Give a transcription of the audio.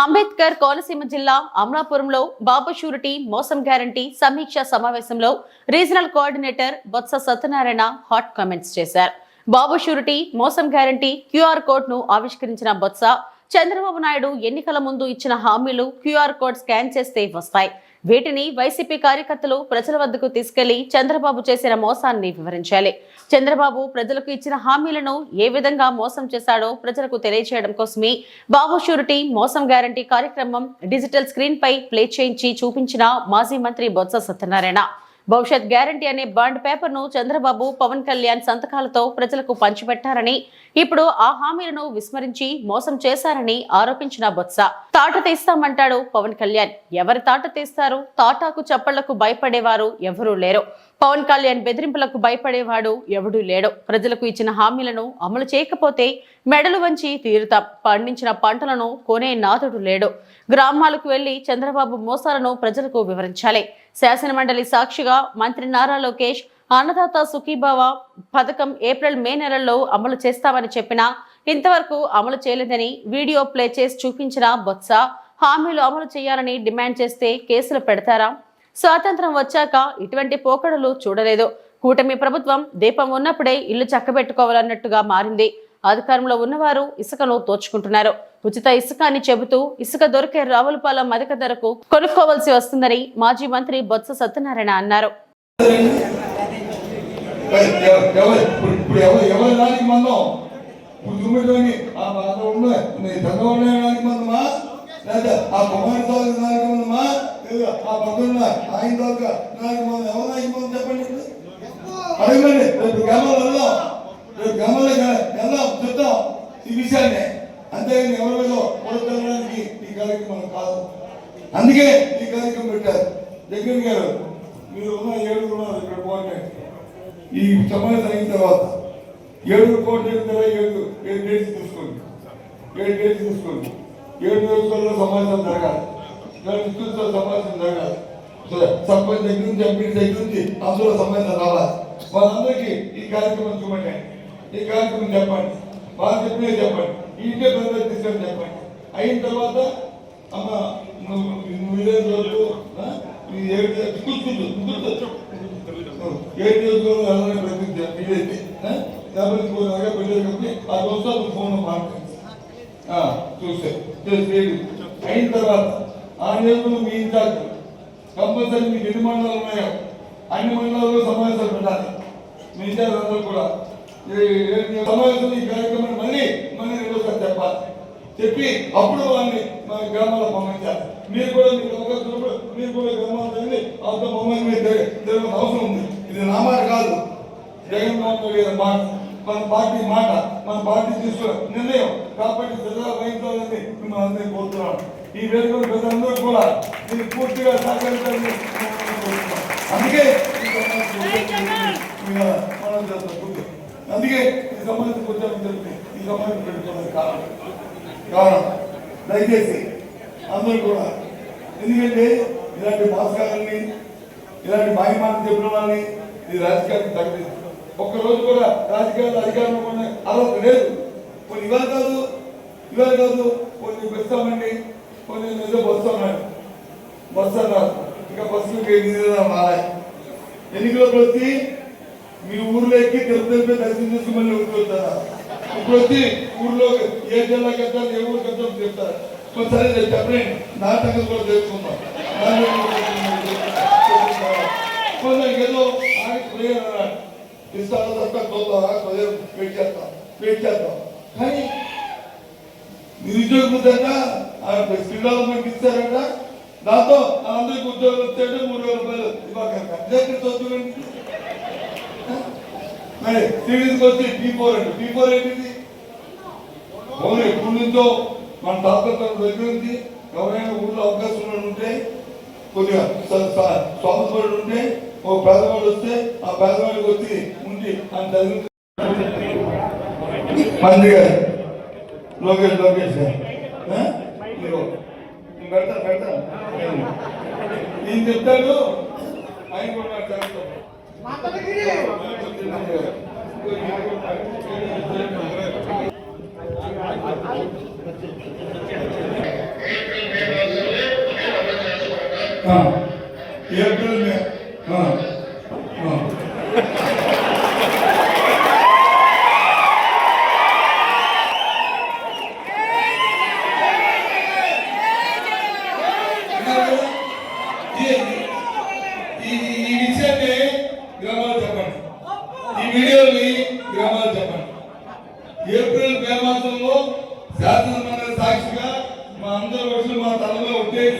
అంబేద్కర్ కోనసీమ జిల్లా అమలాపురంలో బాబు షూరిటీ మోసం గ్యారంటీ సమీక్ష సమావేశంలో regional coordinator Botsa Satyanarayana hot comments చేశారు. బాబు షూరిటీ మోసం గ్యారంటీ క్యూఆర్ కోడ్ను ఆవిష్కరించిన బొత్స చంద్రబాబు నాయుడు ఎన్నికల ముందు ఇచ్చిన హామీలు క్యూఆర్ కోడ్ స్కాన్ చేస్తే వస్తాయి. వీటిని వైసీపీ కార్యకర్తలు ప్రజల వద్దకు తీసుకెళ్ళి చంద్రబాబు చేసిన మోసాన్ని వివరించాలి. చంద్రబాబు ప్రజలకు ఇచ్చిన హామీలను ఏ విధంగా మోసం చేశాడో ప్రజలకు తెలియజేయడం కోసమే బాబు షూరిటీ మోసం గ్యారంటీ కార్యక్రమం డిజిటల్ స్క్రీన్ పై ప్లే చేయించి చూపించిన మాజీ మంత్రి బొత్స సత్యనారాయణ. భవిష్యత్ గ్యారంటీ అనే బాండ్ పేపర్ను చంద్రబాబు పవన్ కళ్యాణ్ సంతకాలతో ప్రజలకు పంచిపెట్టారని ఇప్పుడు ఆ హామీలను విస్మరించి మోసం చేశారని ఆరోపించిన బొత్స. తాట తీస్తామంటాడు పవన్ కళ్యాణ్. ఎవరు తాట తీస్తారు? తాటాకు చప్పళ్ళకు భయపడేవారు ఎవరూ లేరు. పవన్ కళ్యాణ్ బెదిరింపులకు భయపడేవాడు ఎవడూ లేడు. ప్రజలకు ఇచ్చిన హామీలను అమలు చేయకపోతే మెడలు వంచి తీరుతాం. పండించిన పంటలను కొనే నాథుడు లేడు. గ్రామాలకు వెళ్ళి చంద్రబాబు మోసాలను ప్రజలకు వివరించాలి. శాసనమండలి సాక్షిగా మంత్రి నారా లోకేష్ అన్నదాత సుఖీభావ పథకం ఏప్రిల్ మే నెలల్లో అమలు చేస్తామని చెప్పినా ఇంతవరకు అమలు చేయలేదని వీడియో ప్లే చేసి చూపించిన బొత్స హామీలు అమలు చేయాలని డిమాండ్ చేస్తే కేసులు పెడతారా? స్వాతంత్రం వచ్చాక ఇటువంటి పోకడలు చూడలేదు. కూటమి ప్రభుత్వం దీపం ఉన్నప్పుడే ఇల్లు చక్కబెట్టుకోవాలన్నట్టుగా మారింది. అధికారంలో ఉన్నవారు ఇసుకను దోచుకుంటున్నారు. ఉచిత ఇసుక అని చెబుతూ ఇసుక దొరికే రావులపాలెం అధిక ధరకు కొనుక్కోవాల్సి వస్తుందని మాజీ మంత్రి బొత్స సత్యనారాయణ అన్నారు. ఇప్పుడు ఇప్పుడు ఎవరు ఎవరి దానికి మందం? ఇప్పుడు దుమ్మిలోని ఆ బాధ ఉన్న చంద్రబాబు దానికి మందమా లేదా ఆ కుమార్ తాలూకు దానికి మందమా లేదా ఆ పక్కన ఆయన తాలూకా దానికి మందం ఎవరు దానికి చెప్పండి అడగండి రేపు గ్రామాలు వెళ్దాం. రేపు గ్రామాలు వెళ్దాం చెప్తాం ఈ విషయాన్ని. అంతేగాని ఎవరి మీద పొడగడానికి ఈ కార్యక్రమం కాదు. అందుకే ఈ కార్యక్రమం పెట్టారు. జగన్ గారు మీరు ఉన్న ఏడుగున్నారు ఇక్కడ కోఆర్డినేట్ ఈ సమావేశం అయిన తర్వాత ఏడు కోట్ల ఏడు ఏడు డేట్స్ చూసుకోండి. ఏడు డేట్స్ చూసుకోండి. ఏడు రోజుల్లో సమావేశం జరగాలి. ఏడు నియోజకవర్గంలో సమావేశం జరగాలి. సరే, సర్పంచ్ దగ్గర నుంచి ఎంపీ దగ్గర నుంచి అందులో సమావేశం రావాలి. వాళ్ళందరికీ ఈ కార్యక్రమం చూపండి. ఈ కార్యక్రమం చెప్పండి. వాళ్ళు చెప్పినవి చెప్పండి. ఇంటే ప్రజలకు తీసుకొని చెప్పండి. అయిన తర్వాత అమ్మ నువ్వు నువ్వు ఇదే ఏడు కూర్చుంటు కూర్చో. ఏడు నియోజకవర్గంలో వెళ్ళాలని ప్రయత్నించాను ఇదైతే డబ్బులు కోరినాక పెట్టారు ఆ రోజు ఫోన్ మాట్లాడి చూస్తే. చేసి అయిన తర్వాత ఆ నియోజకవర్గం మీ ఇన్ఛార్జ్ కంపల్సరీ మీకు ఎన్ని మండలాలు ఉన్నాయో అన్ని మండలాల్లో సమావేశాలు పెట్టాలి. మీ ఇన్ఛార్జ్ అందరూ కూడా. సమావేశం ఈ కార్యక్రమాన్ని మళ్ళీ మళ్ళీ రెండోసారి చెప్పాలి. చెప్పి అప్పుడు వాళ్ళని మా గ్రామాల్లో పంపించాలి. మీరు కూడా మీకు అవకాశం మీరు కూడా గ్రామాలు వెళ్ళి అవసరం మమ్మల్ని అవసరం ఉంది. ఇది నా మాట కాదు. జగన్మోహన్ రెడ్డి గారి మాట మన పార్టీ మాట మన పార్టీ తీసుకున్న నిర్ణయం. కాబట్టి ప్రజల వహించాలని మిమ్మల్ని అందరినీ కోరుతున్నాను. ఈ వేదిక ప్రజలందరూ కూడా దీన్ని పూర్తిగా సహకరించాలని. అందుకే. అందుకే ఈ సమావేశం వచ్చామని చెప్పి ఈ సమావేశం పెట్టుకోవడానికి కారణం. కారణం. దయచేసి అందరూ కూడా ఎందుకంటే ఇలాంటి భాస్కరాన్ని ఇలాంటి మాయమాట చెప్పిన వాళ్ళని ఇది రాజకీయానికి తగ్గలేదు ఒక్కరోజు కూడా రాజకీయాలు అధికారంలో ఉన్న అర్హత లేదు. కొన్ని ఇవాళ కాదు ఇవాళ కాదు కొన్ని వస్తామండి కొన్ని ఏదో బస్సు అన్నాడు ఇంకా బస్సులకు మారాయి. ఎన్నికలకు వచ్చి మీ ఊర్లో ఎక్కి తిరుపతి దర్శనం చేసి మళ్ళీ ఊరికి వస్తారా ఇప్పుడు వచ్చి ఊర్లో ఏ జిల్లాకి వెళ్తారు ఏ ఊరికి వెళ్తారు చెప్తారు? మరి సరే నేను చెప్పండి నా సంగతి కూడా తెలుసుకుందాం. నా ఏదో ఆయన ఇస్తాను తప్ప కొద్దిగా వెయిట్ చేస్తాం వెయిట్ చేస్తాం కానీ నిరుద్యోగ ఆయన దాంతో అందరికి ఉద్యోగం వచ్చాడు మూడు వేల రూపాయలు ఇవ్వకంట చదువుకోండి మరి సిరీస్కి వచ్చి టీ ఫోర్ అండి టీ ఫోర్ ఏంటిది అవును ఎప్పటి నుంచో మన తాతల దగ్గర ఉంది ఎవరైనా ఊళ్ళో అవకాశం ఉంటే కొద్దిగా స్వామి ఉంటే ఒక పేదవాడు వస్తే ఆ పేదవాడికి వచ్చి ఉండి ఆయన చదివి మంది గారు. లోకేష్ లోకేష్ గారు. పెడతా పెడతా. నేను చెప్తాడు? ఆయన కూడా చదువుతాడు. ఏప్రిల్ మే ఆ,